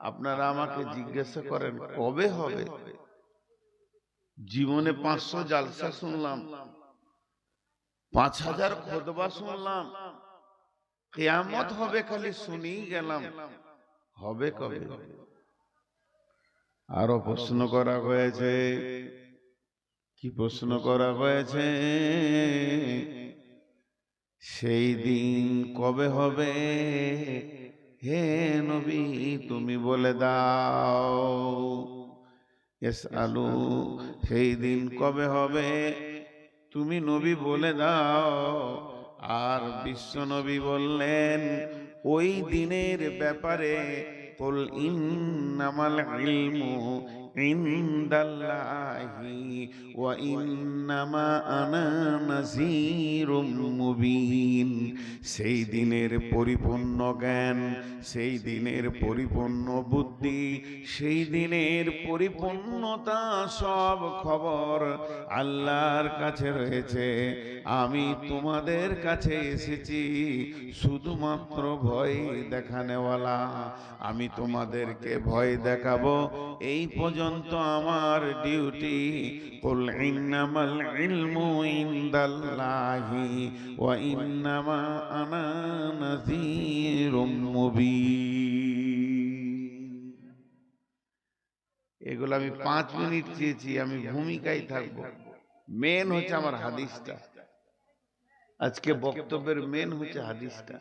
আপনারা আমাকে জিজ্ঞাসা করেন কবে হবে? জীবনে পাঁচশো জালসা শুনলাম পাঁচ হাজার খোদবা শুনলাম। কেয়ামত হবে খালি শুনেই গেলাম। হবে কবে? আরও প্রশ্ন করা হয়েছে। কি প্রশ্ন করা হয়েছে? সেই দিন কবে হবে? হে তুমি বলে দাও। এস আলু সেই দিন কবে হবে? তুমি নবী বলে দাও। আর বিশ্ব নবী বললেন, ওই দিনের ব্যাপারে কুল ইন্নামাল ইলমু ইনদাল্লাহি ওয়া ইন্নামা আনা নাযীরুম মুবিন। সেই দিনের পরিপূর্ণ জ্ঞান, সেই দিনের পরিপূর্ণ বুদ্ধি, সেই দিনের পরিপূর্ণতা সব খবর আল্লাহর কাছে রয়েছে। আমি তোমাদের কাছে এসেছি শুধুমাত্র ভয় দেখানেওয়ালা। আমি তোমাদেরকে ভয় দেখাবো। এই পর্যন্ত আমার ডিউটি। কুল ইলমু ইনদাল্লাহি ওয়া ইন্নামা আনা নাযীরুম মুবিন এগুলো আমি পাঁচ মিনিট চেয়েছি, আমি ভূমিকায় থাকব। মেন হচ্ছে আমার হাদিসটা। আজকে বক্তব্যের মেন হচ্ছে হাদিসটা।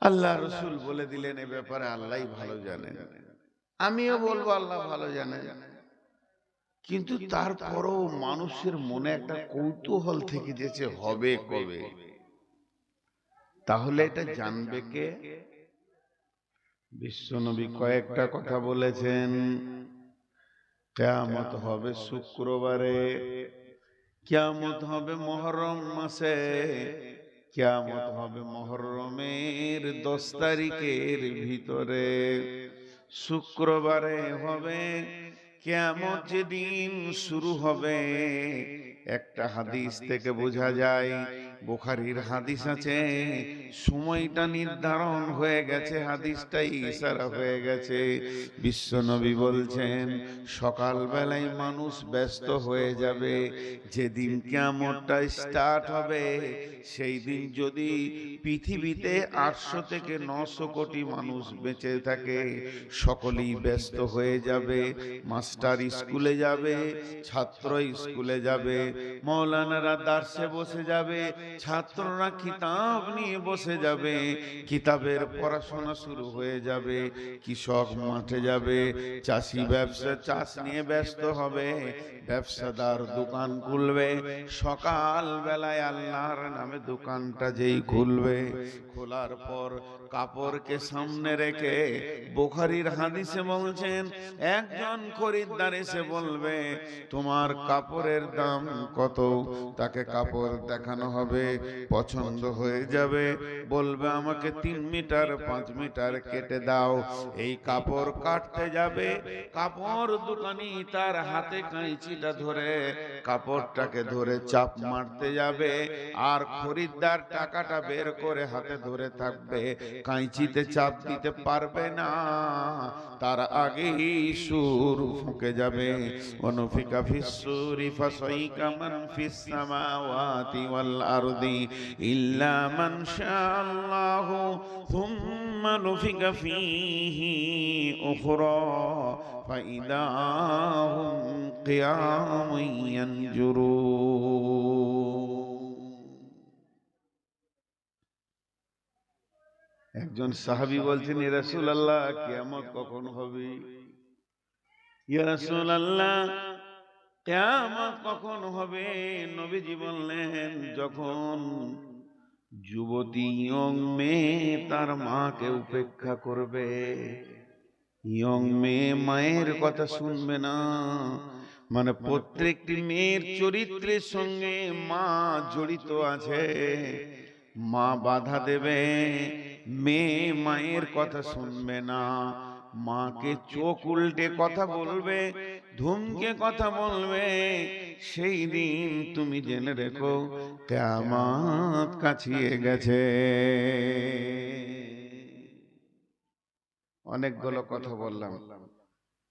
আল্লাহ রসুল বলে দিলেন, এ ব্যাপারে আল্লাহ ভালো জানেন। আমিও বলব, আল্লাহ ভালো জানেন। কিন্তু তারপরও মানুষের মনে একটা কৌতূহল থেকে যেছে হবে কবে? তাহলে এটা জানবে কে? বিশ্বনবী কয়েকটা কথা বলেছেন। কেয়ামত হবে শুক্রবারে কেয়ামত হবে মহরম মাসে কেয়ামত হবে মহরমের দশ তারিখের ভিতরে। শুক্রবারে হবে কেয়ামত যেদিন শুরু হবে একটা হাদিস থেকে বোঝা যায় বুখারির হাদিস আছে, সময়টা নির্ধারণ হয়ে গেছে, হাদিসটাই ইশারা হয়ে গেছে। বিশ্বনবী বলছেন, সকালবেলায় মানুষ ব্যস্ত হয়ে যাবে, যেদিন কেমনটা স্টার্ট হবে, সেই দিন যদি পৃথিবীতে আটশো থেকে নশো কোটি মানুষ বেঁচে থাকে, সকলেই ব্যস্ত হয়ে যাবে, মাস্টার স্কুলে যাবে, ছাত্র স্কুলে যাবে, মৌলানারা দার্সে বসে যাবে ছাত্ররা কিতাব নিয়ে বসে যাবে, কিতাবের পড়াশোনা শুরু হয়ে যাবে, কৃষক মাঠে যাবে, চাষি ব্যবসা, চাষ নিয়ে ব্যস্ত হবে, ব্যবসাদার দোকান খুলবে, সকাল বেলায় আল্লাহর নামে দোকানটা যেই খুলবে, খোলার পর কাপড়কে সামনে রেখে বোখারির হাদিসে বলছেন, একজন খরিদ্দার এসে বলবে, তোমার কাপড়ের দাম কত? তাকে কাপড় দেখানো হবে পছন্দ হয়ে যাবে। বলবে আমাকে তিন মিটার, পাঁচ মিটার কেটে দাও। এই কাপড় কাটতে যাবে। কাপড় দোকানি তার হাতে কাঁচিটা ধরে, কাপড়টাকে ধরে চাপ মারতে যাবে। আর খরিদ্দার টাকাটা বের করে হাতে ধরে থাকবে। কাঁচিতে চাপ দিতে পারবে না। তার আগেই সুর ফুঁকে যাবে। অনুফিকা ফিসুরি ফাসাইকা মান ফিস সামাওয়াতি ওয়াল আরদি। ইল্লা মান শাআল্লাহু থুম্মা নুফিকা ফীহি উখরা ফাইদা হুম কিয়ামুন ইয়ানজুরুন একজন সাহাবী বলছেন ইয়া রাসূলুল্লাহ, কিয়ামত কখন হবে? ইয়া রাসূলুল্লাহ কিয়ামত কখন হবে? নবীজি বললেন, যখন যুবতী ইয়ং মেয়ে তার মাকে উপেক্ষা করবে, ইয়ং মেয়ে মায়ের কথা শুনবে না। মানে প্রত্যেকটি মেয়ের চরিত্রের সঙ্গে মা জড়িত আছে। মা বাধা দেবে, মেয়ে মায়ের কথা শুনবে না। মাকে চোখ উল্টে কথা বলবে ধুমকে কথা বলবে সেই দিন তুমি জেনে রেখো কেমন কাছিয়ে গেছে। অনেকগুলো কথা বললাম।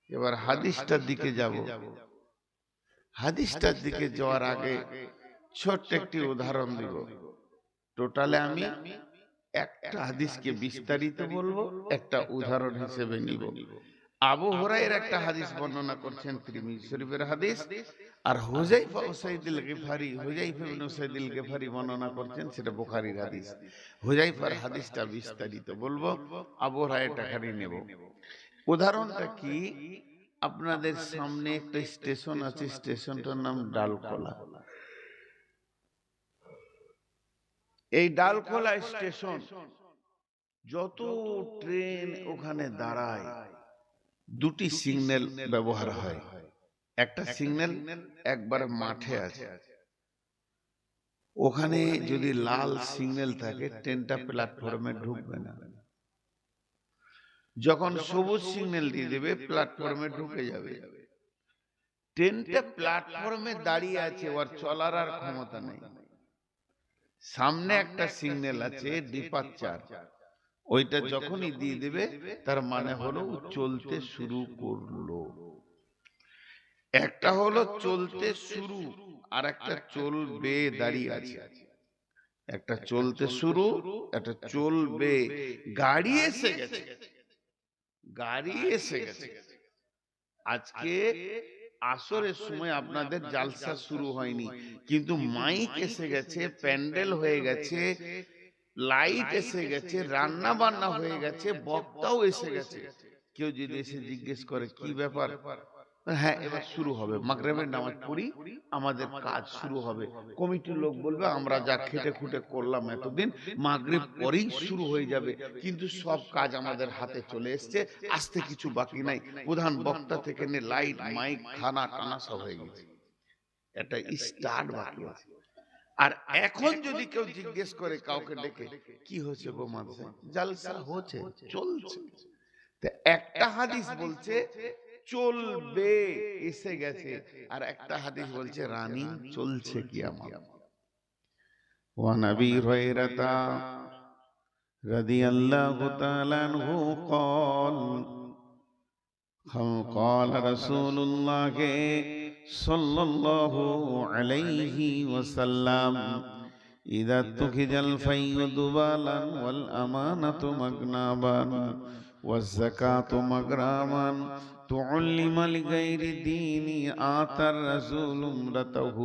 এবার হাদিসটার দিকে যাব। হাদিসটার দিকে যাওয়ার আগে ছোট্ট একটি উদাহরণ দিব। টোটালে আমি একটা হাদিসকে বিস্তারিত বলব একটা উদাহরণ হিসেবে নিব। আবু হুরাইর একটা হাদিস বর্ণনা করছেন তিরমিজি শরীফের হাদিস। আর হুজাইফা উসাইদুল গিফারি হুজাইফা ইবনে উসাইদুল গিফারি বর্ণনা করছেন সেটা বুখারীর হাদিস। হুজাইফার হাদিসটা বিস্তারিত বলব আবু হুরাইরটা খালি নেব। উদাহরণটা কি? আপনাদের সামনে একটা স্টেশন আছে স্টেশনটার নাম ডালকোলা এই ডালকোলা স্টেশন যত ট্রেন ওখানে দাঁড়ায় দুটি সিগন্যাল ব্যবহার হয়। একটা সিগন্যাল একবার মাঠে আছে। ওখানে যদি লাল সিগন্যাল থাকে ট্রেনটা প্ল্যাটফর্মে ঢুকবে না। যখন সবুজ সিগন্যাল দিয়ে দেবে প্ল্যাটফর্মে ঢুকে যাবে। ট্রেনটা প্ল্যাটফর্মে দাঁড়িয়ে আছে ওর চলার আর ক্ষমতা নেই। সামনে একটা সিগন্যাল আছে ডিপার্চার ওইটা যখনই দিয়ে দেবে তার মানে হলো চলতে শুরু করল। একটা হলো চলতে শুরু আর একটা চলবে দাঁড়িয়ে আছে। একটা চলতে শুরু একটা চলবে গাড়ি এসে গেছে। গাড়ি এসে গেছে। আজকে আসরের সময় আপনাদের জালসা শুরু হয়নি। কিন্তু মাইক এসে গেছে প্যান্ডেল হয়ে গেছে। লাইট এসে গেছে রান্না বান্না হয়ে গেছে বক্তাও এসে গেছে। কেউ যদি এসে জিজ্ঞেস করে কি ব্যাপার? হ্যাঁ এবার শুরু হবে। মাগরেবের নামাজ পড়ি আমাদের কাজ শুরু হবে। কমিটির লোক বলবে আমরা যা খেটে খুটে করলাম এতদিন মাগরেব পরেই শুরু হয়ে যাবে। কিন্তু সব কাজ আমাদের হাতে চলে এসছে। আসতে কিছু বাকি নাই। প্রধান বক্তা থেকে নিয়ে লাইট মাইক খানা টানা সব হয়ে গেছে। একটা স্টার্ট বাকি আছে আর এখন যদি কেউ জিজ্ঞেস করে কাউকে ডেকে কি হয়েছে গো মাদ্রাসা জালসা হচ্ছে চলছে তো একটা হাদিস বলছে চলবে এসে গেছে আর একটা হাদিস বলছে রানী চলছে কি আমার ওয়ান আবি হুরায়রাতা রাদিয়াল্লাহু তাআলা আনহু قال قال رسول الله صلى الله عليه وسلم إذا اتخذ الفي دبالا والأمانة مغنابا والزكاة مغراما تعلم لغير الدين آتى الرسول امرته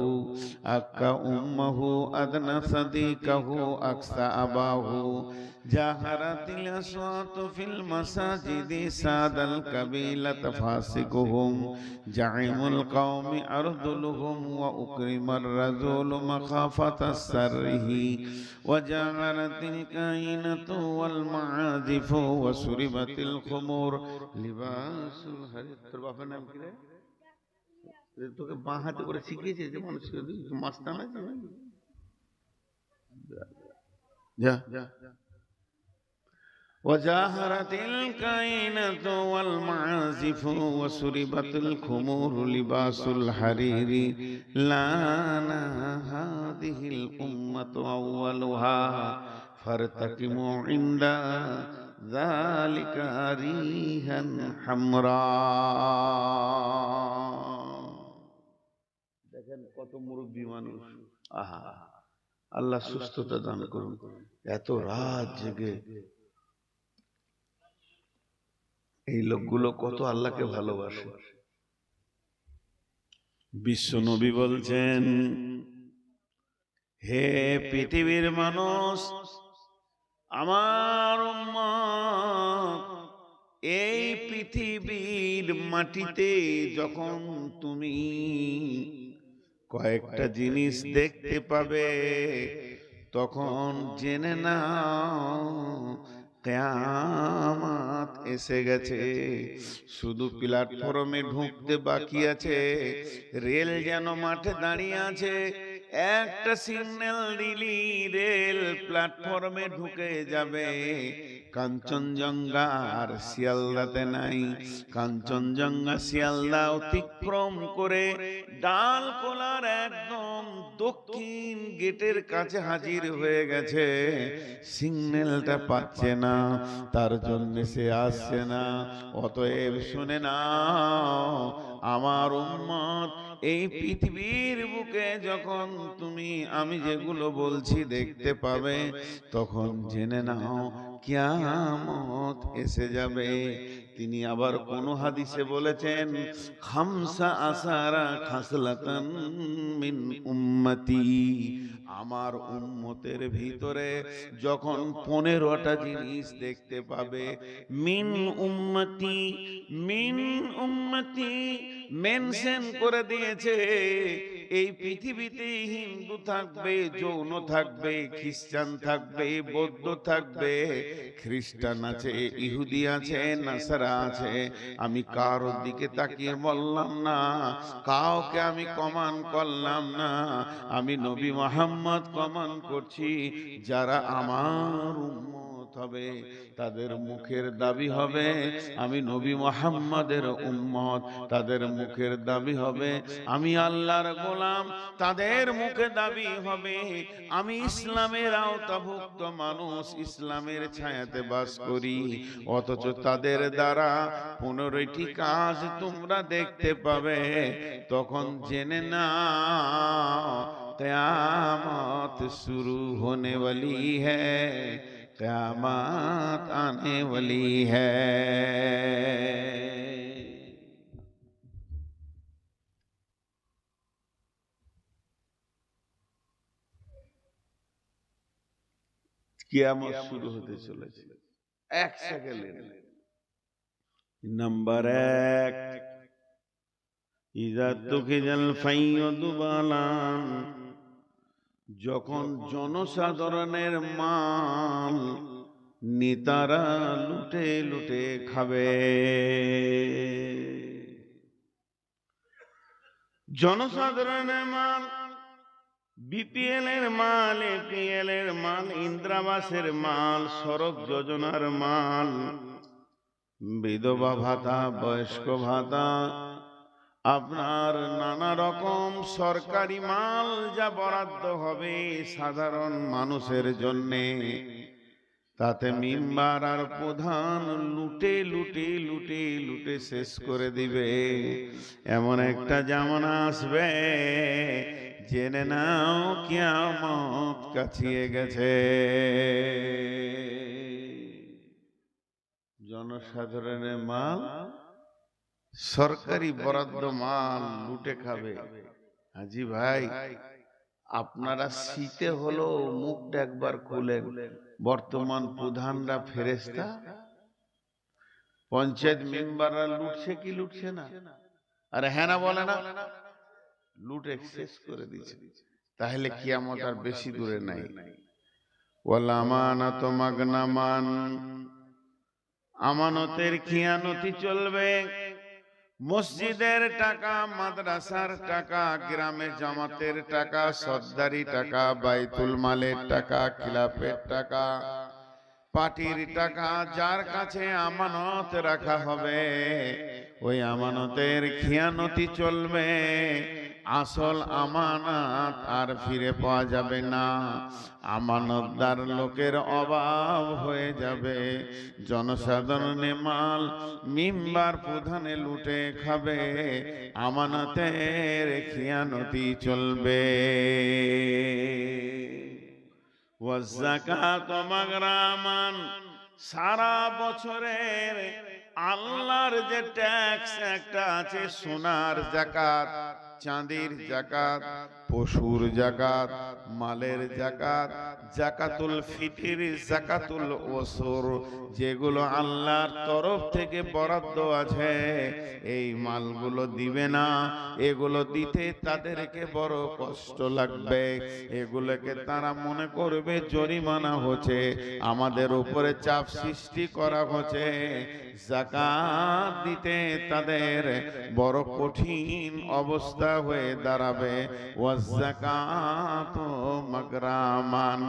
أكا أمه أدنى صديقه أكسى أباه جاهرت الأصوات في المساجد ساد القبيلة فاسقهم جعم القوم أرذلهم وأكرم الرجل مخافة سره وجاهرت الكائنة والمعازف وسربت الخمور لباس الحرير তোর বাপের নাম কি রে এ তোকে বাঁ হাতে করে শিখিয়েছে যে মানুষ মাস্তান আছে যা যা وجاهرت الكائنة والمعازف وسربت الخمور لباس الحرير لانا هذه الأمة أولها فارتكموا عند ذلك ريحا حمراء দেখেন কত মুরব্বী মানুষ আহা আল্লাহ সুস্থতা দান করুন এত রাত জেগে এই লোকগুলো কত আল্লাহকে ভালোবাসে। বিশ্ব নবী বলছেন, হে পৃথিবীর মানুষ, আমার এই পৃথিবীর মাটিতে যখন তুমি কয়েকটা জিনিস দেখতে পাবে, তখন জেনে নাও কেয়ামাত এসে গেছে। শুধু প্ল্যাটফর্মে ঢুকতে বাকি আছে। রেল যেন মাঠে দাঁড়িয়ে আছে। একটা সিগন্যাল দিলি, রেল প্ল্যাটফর্মে ঢুকে যাবে। কাঞ্চনজঙ্ঘা আর শিয়ালদাতে নাই। কাঞ্চনজঙ্ঘা শিয়ালদা অতিক্রম করে ডাল কোলার একদম দক্ষিণ গেটের কাছে হাজির হয়ে গেছে। সিগন্যালটা পাচ্ছে না, তার জন্য সে আসছে না। অতএব শুনে না আমার উম্মত এই পৃথিবীর বুকে যখন তুমি আমি যেগুলো বলছি দেখতে পাবে তখন জেনে নাও কিয়ামত এসে যাবে। তিনি আবার কোন হাদিসে বলেছেন খামসা আসারা খাসলাতান মিন উম্মতি। আমার উম্মতের ভিতরে যখন পনেরোটা জিনিস দেখতে পাবে মিন উম্মতি মিন উম্মতি মেনশন করে দিয়েছে, এই পৃথিবীতে হিন্দু থাকবে, যৌন থাকবে, খ্রিস্টান থাকবে, বৌদ্ধ থাকবে, খ্রিস্টান আছে, ইহুদি আছে, নাসারা আছে। আমি কারোর দিকে তাকিয়ে বললাম না, কাউকে আমি কমান করলাম না। আমি নবী মোহাম্মদ কমান করছি, যারা আমার উম্মত। হবে তাদের মুখের দাবি হবে আমি নবী মোহাম্মদের উম্মত তাদের মুখের দাবি হবে আমি আল্লাহর গোলাম তাদের মুখে দাবি হবে আমি ইসলামের আওতাভুক্ত মানুষ ইসলামের ছায়াতে বাস করি অথচ তাদের দ্বারা পনেরোটি কাজ তোমরা দেখতে পাবে তখন জেনে না قیامت শুরু হনে বলি হ্যাঁ कयामत आने वाली है কিয়ামত শুরু হতে চলেছে এক সেকেন্ডে নাম্বার এক ইজা তুকিজাল ফাইয়দু বালান যখন জনসাধারণের মাল নেতারা লুটে লুটে খাবে। জনসাধারণের মাল বিপিএল এর মাল এপিএল এর মাল ইন্দ্রাবাসের মাল সড়ক যোজনার মাল বিধবা ভাতা বয়স্ক ভাতা আপনার নানা রকম সরকারি মাল যা বরাদ্দ হবে সাধারণ মানুষের জন্যে। তাতে মিম্বার আর প্রধান লুটে লুটে লুটে লুটে শেষ করে দিবে। এমন একটা জামানা আসবে জেনে নাও কিয়ামত কাছিয়ে গেছে। জনসাধারণের মাল সরকারি বরাদ্দ মাল লুটে খাবে। হাজি ভাই আপনারা শীতে হলো মুখটা একবার খুলেন। বর্তমান প্রধানরা ফেরেস্তা পঞ্চায়েত মেম্বাররা লুটছে কি লুটছে না? আরে হ্যাঁ না? বলে না। লুটে শেষ করে দিচ্ছে তাহলে কি আমার আর বেশি দূরে নাই। ওয়াল আমানাত মাগনামান। আমানতের খিয়ানতি চলবে। মসজিদের টাকা, মাদ্রাসার টাকা, গ্রামে জামাতের টাকা, সর্দারি টাকা, বাইতুল মালের টাকা, খিলাফের টাকা পাটির টাকা, যার কাছে আমানত রাখা হবে, ওই আমানতের খিয়ানতি চলবে। আসল আমানত আর ফিরে পাওয়া যাবে না। আমানতদার লোকের অভাব হয়ে যাবে। জনসাধারণে মাল মিম্বার প্রধানে লুটে খাবে। আমানতের খিয়ানতি চলবে। মাগরামান সারা বছরের আল্লাহর যে ট্যাক্স একটা আছে সোনার জাকাত চাঁদির জাকাত পশুর জাকাত মালের জাকাত, জাকাতুল ফিতির, জাকাতুল ওসর, যেগুলো আল্লাহর তরফ থেকে বরাদ্দ আছে, এই মালগুলো দিবে না। এগুলো দিতে তাদেরকে বড় কষ্ট লাগবে। এগুলোকে তারা মনে করবে জরিমানা হচ্ছে। আমাদের উপরে চাপ সৃষ্টি করা হচ্ছে। জাকাত দিতে তাদের বড় কঠিন অবস্থা হয়ে দাঁড়াবে। ওয়াজাকাত মাগরামান।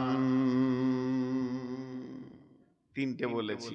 তিনটে বলেছি।